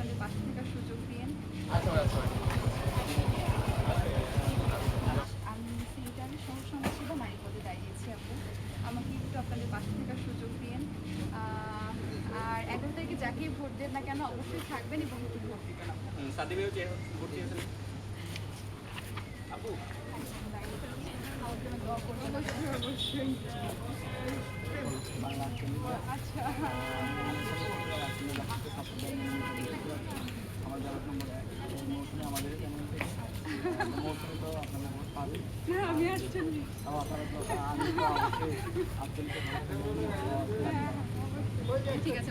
আপনাদের পাশে থাকার সুযোগ দিন আমি সিলেটার সহসমাজ সেবা নারী পদে দাঁড়িয়েছি আপু। আমাকে একটু আপনাদের পাশে থাকার সুযোগ দিন আর এগারো তারিখে যাকে ভোট দেন না কেন অবশ্যই থাকবেন এবং একটু ভোট দিবেন আপু। সাথী ভাইও ঠিক আছে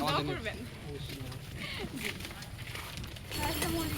কথা বলি